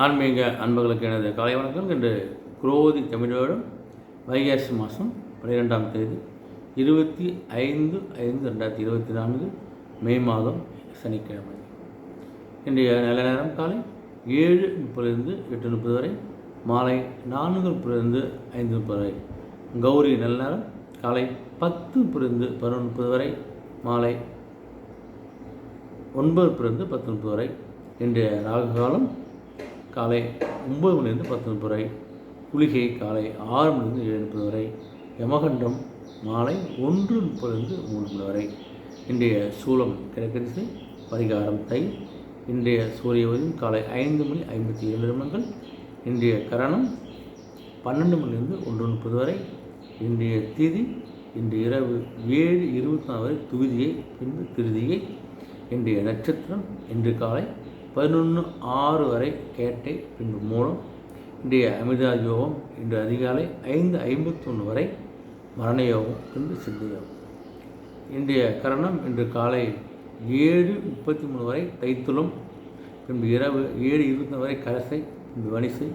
ஆன்மீக அன்பர்களுக்கு எனது காலை வணக்கம். இன்று குரோதி தமிழோடும் வைகாசி மாதம் பன்னிரெண்டாம் தேதி இருபத்தி ஐந்து ஐந்து ரெண்டாயிரத்தி இருபத்தி நான்கு மே மாதம் சனிக்கிழமை. இன்றைய நல்ல நேரம் காலை ஏழு முப்பதுலேருந்து எட்டு முப்பது வரை மாலை நான்கு முப்பதுலேருந்து ஐந்து முப்பது வரை. கௌரி நல்ல நேரம் காலை பத்து முப்பதுலேருந்து பதினொன்று முப்பது வரை மாலை ஒன்பது பிறந்து பத்து முப்பது வரை. இன்றைய ராகு காலம் காலை ஒம்பது மணிலிருந்து பத்து முப்பது வரை குளிகை காலை ஆறு மணிலேருந்து ஏழு முப்பது வரை யமகண்டம் மாலை ஒன்று முப்பதுலேருந்து மூணு மணி வரை. இன்றைய சூலம் கிழக்கு பரிகாரம் தை. இன்றைய சூரிய உதயம் காலை ஐந்து மணி ஐம்பத்தி ஏழு நிமிடங்கள். இன்றைய கரணம் பன்னெண்டு மணிலிருந்து ஒன்று முப்பது வரை. இன்றைய திதி இன்று இரவு ஏழு இருபத்தி நாலு வரை துவிதியை பின்பு திருதியை. இன்றைய நட்சத்திரம் இன்று காலை பதினொன்று ஆறு வரை கேட்டை பின்பு மூலம் இன்றைய அமிர்தா யோகம் இன்று அதிகாலை ஐந்து ஐம்பத்தொன்று வரை மரண யோகம் பின்பு சித்த யோகம். இன்றைய கரணம் இன்று காலை ஏழு முப்பத்தி மூணு வரை தைத்துளம் பின்பு இரவு ஏழு இருபத்தி வரை கரசை பின்பு வனிசை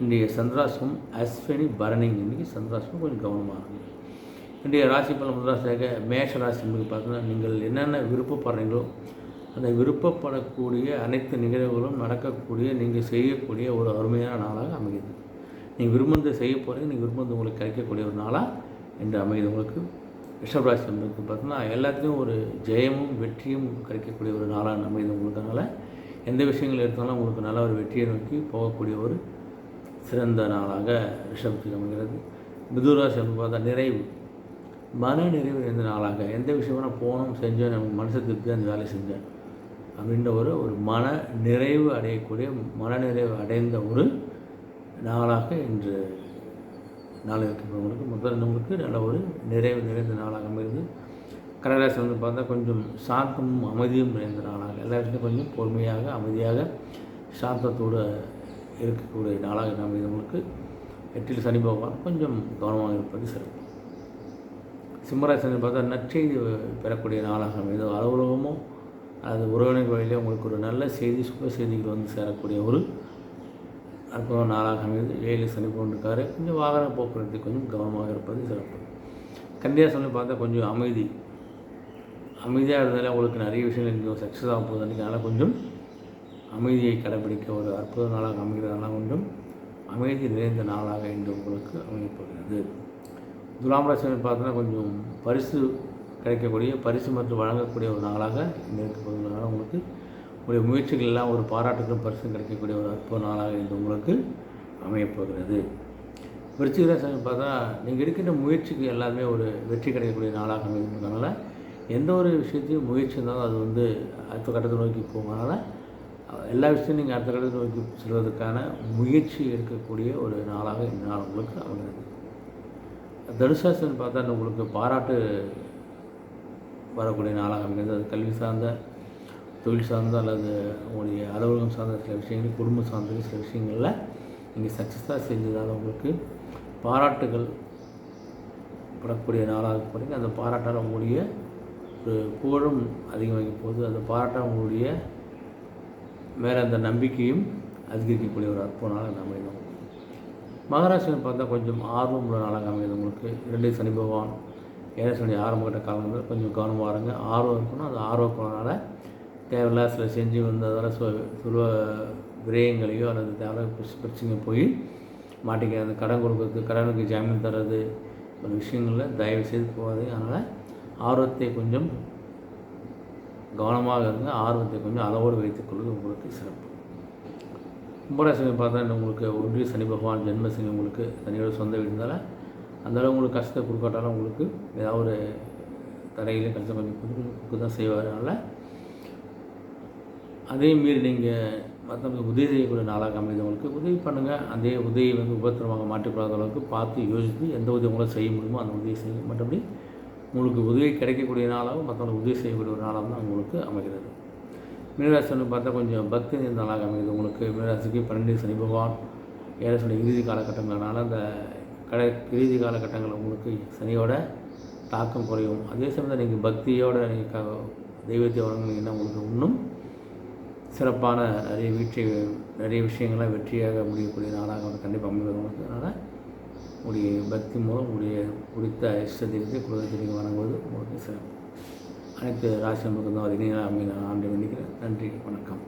இன்றைய சந்திராசிரமம் அஸ்வினி பரணி இன்றைக்கி சந்திராசிரமம் கொஞ்சம் கவனமாக இருக்கும் இன்றைய ராசி பல முதலாசியாக மேஷ ராசி என்பது பார்த்தீங்கன்னா நீங்கள் என்னென்ன விருப்பப்படுறீங்களோ அந்த விருப்பப்படக்கூடிய அனைத்து நிகழ்வுகளும் நடக்கக்கூடிய நீங்கள் செய்யக்கூடிய ஒரு அருமையான நாளாக அமைகிறது. நீங்கள் விரும்புவதை செய்ய போகிறீங்க நீங்கள் விரும்புவது உங்களுக்கு கிடைக்கக்கூடிய ஒரு நாளாக என்று அமையுது உங்களுக்கு ரிஷபராசி என்பதுக்கு பார்த்தீங்கன்னா எல்லாத்துலேயும் ஒரு ஜெயமும் வெற்றியும் கிடைக்கக்கூடிய ஒரு நாளாக அமையுது உங்களுக்கு. அதனால் எந்த விஷயங்கள் எடுத்தாலும் உங்களுக்கு நல்ல ஒரு வெற்றியை நோக்கி போகக்கூடிய ஒரு சிறந்த நாளாக ரிஷபத்துக்கு அமைகிறது. மிதுராசி என்று பார்த்தா நிறைவு. மன நிறைவு எந்த நாளாக. எந்த விஷயம் வேணால் போனோம் செஞ்சோம் நமக்கு மனசு திருப்தி அந்த வேலை செஞ்சேன் அப்படின்ற ஒரு ஒரு மன நிறைவு அடையக்கூடிய மன நிறைவு அடைந்த ஒரு நாளாக இன்று நாள் இருக்கிறவங்களுக்கு முதல் நம்மளுக்கு நல்ல ஒரு நிறைவு நிறைந்த நாளாக அமைந்து கடகராசி வந்து பார்த்தா கொஞ்சம் சாந்தமும் அமைதியும் நிறைந்த நாளாக எல்லா இடத்துலையும் கொஞ்சம் பொறுமையாக அமைதியாக சாந்தத்தோடு இருக்கக்கூடிய நாளாக அமைந்தவங்களுக்கு எட்டில் சனி பகவான் கொஞ்சம் கவனமாக இருப்பது சிறப்பு. சிம்மராசனை பார்த்தா நற்செய்தி பெறக்கூடிய நாளாக அமைது அலுவலகமும் அது உறவினர் வழியில் உங்களுக்கு ஒரு நல்ல செய்தி சுப செய்திகள் வந்து சேரக்கூடிய ஒரு அற்புதம் நாளாக அமைந்து ஏழு சனி போன்றிருக்காரு. கொஞ்சம் வாகன போக்குவரத்து கொஞ்சம் கவனமாக இருப்பது சிறப்பு. கன்னியாசனி பார்த்தா கொஞ்சம் அமைதி. அமைதியாக இருந்தாலே உங்களுக்கு நிறைய விஷயங்கள் இங்கே சக்ஸஸ் ஆக போகுது. அன்றைக்கி அதனால் கொஞ்சம் அமைதியை கடைபிடிக்க ஒரு அற்புத நாளாக அமைகிறதுனால கொஞ்சம் அமைதி நிறைந்த நாளாக இன்று உங்களுக்கு அமையப்படுகிறது துலாம் ராசி பார்த்தோன்னா கொஞ்சம் பரிசு கிடைக்கக்கூடிய பரிசு மற்றும் வழங்கக்கூடிய ஒரு நாளாக இந்த இருக்கப்படுவதனால உங்களுக்கு உங்களுடைய முயற்சிகள் எல்லாம் ஒரு பாராட்டுக்கும் பரிசும் கிடைக்கக்கூடிய ஒரு அற்புத நாளாக இது உங்களுக்கு அமையப்போகிறது. விருச்சிக பார்த்தா நீங்கள் இருக்கின்ற முயற்சிக்கு எல்லாருமே ஒரு வெற்றி கிடைக்கக்கூடிய நாளாக அமைகிறதுனால எந்த ஒரு விஷயத்தையும் முயற்சி இருந்தாலும் அது வந்து அடுத்த கட்டத்தை நோக்கி போகிறதுனால எல்லா விஷயத்தையும் நீங்கள் அடுத்த கட்டத்தை நோக்கி செல்வதற்கான முயற்சி எடுக்கக்கூடிய ஒரு நாளாக இந்த நாள் உங்களுக்கு அமைகிறது. தனுசாசன் பார்த்தா உங்களுக்கு பாராட்டு வரக்கூடிய நாளாக அமைகிறது. அது கல்வி சார்ந்த தொழில் சார்ந்த அல்லது உங்களுடைய அலுவலகம் சார்ந்த சில விஷயங்கள் குடும்பம் சார்ந்த சில விஷயங்களில் நீங்கள் சக்ஸஸாக செஞ்சதால் உங்களுக்கு பாராட்டுகள் படக்கூடிய நாளாக போகிறீங்க அந்த பாராட்டால் உங்களுடைய ஒரு புகழும் அதிகமாகி போகுது. அந்த பாராட்டால் உங்களுடைய மேலே அந்த நம்பிக்கையும் அதிகரிக்கக்கூடிய ஒரு அற்புத நாளாக அமையும் மகாராஷ்டிரம் பார்த்தா கொஞ்சம் ஆர்வம் உள்ள நாளாக அமையுது உங்களுக்கு. இரண்டு சனி பகவான் ஏழை சொல்லி ஆரம்ப கட்ட கொஞ்சம் கவனமாக இருங்க. ஆர்வம் இருக்கணும் அந்த ஆர்வத்தினால தேவையில்லாத சில செஞ்சு வந்ததால் சொ சுலப விரயங்களையோ அல்லது தேவையில்லாத பிரச்சனை போய் மாட்டிக்கிறது அந்த கடன் கொடுக்கறது கடனுக்கு ஜாமீன் தர்றது ஒரு விஷயங்களில் தயவு செய்து போகாது அதனால் ஆர்வத்தை கொஞ்சம் கவனமாக இருங்க. ஆர்வத்தை கொஞ்சம் அளவோடு வைத்துக்கொள்வது உங்களுக்கு சிறப்பு. கும்பராசினை பார்த்தா உங்களுக்கு ஒன்றிய சனி பகவான் ஜென்மசனி உங்களுக்கு தனியோட சொந்த வீடு இருந்தாலும் அந்தளவு உங்களுக்கு கஷ்டத்தை கொடுக்காட்டாலும் உங்களுக்கு ஏதாவது ஒரு தரையில் கஷ்டம் கொஞ்சம் கொடுக்க தான் செய்வார் அதனால் அதே மீறி நீங்கள் மற்றவங்களுக்கு உதவி செய்யக்கூடிய நாளாக அமைந்தவங்களுக்கு உதவி பண்ணுங்கள் அதே உதவி வந்து உபத்திரமாக மாற்றிக்கொள்ளாத அளவுக்கு பார்த்து யோசித்து எந்த உதவி உங்களால் செய்ய முடியுமோ அந்த உதவி செய்ய மற்றபடி உங்களுக்கு உதவி கிடைக்கக்கூடிய நாளாகவும் மற்றவங்களுக்கு உதவி செய்யக்கூடிய ஒரு நாளாகவும் தான் உங்களுக்கு அமைகிறது. மீனராசின்னு பார்த்தா கொஞ்சம் பக்தி நிறைந்த நாளாக அமைகிறது உங்களுக்கு மீனராசிக்கு பன்னெண்டு சனி பகவான் ஏழை சொன்ன இறுதி காலகட்டங்கிறனால அந்த கடை இறுதி காலகட்டங்களில் உங்களுக்கு சனியோட தாக்கம் குறையும். அதே சமயத்தில் நீங்கள் பக்தியோட நீங்கள் க தெய்வத்தை வழங்குனீங்கன்னா உங்களுக்கு இன்னும் சிறப்பான நிறைய வீட்டை நிறைய விஷயங்கள்லாம் வெற்றியாக முடியக்கூடிய நாளாக வந்து கண்டிப்பாக அமைவது அதனால் உடைய பக்தி மூலம் உடைய குறித்த இஷ்ட தெய்வத்தை குலதெய்வத்தை வணங்குவது உங்களுக்கு சிறப்பு. அனைத்து ராசி நம்பருக்கும் தான் அதிகம் அமைய ஆண்டு வேண்டிக்கிறேன். நன்றி வணக்கம்.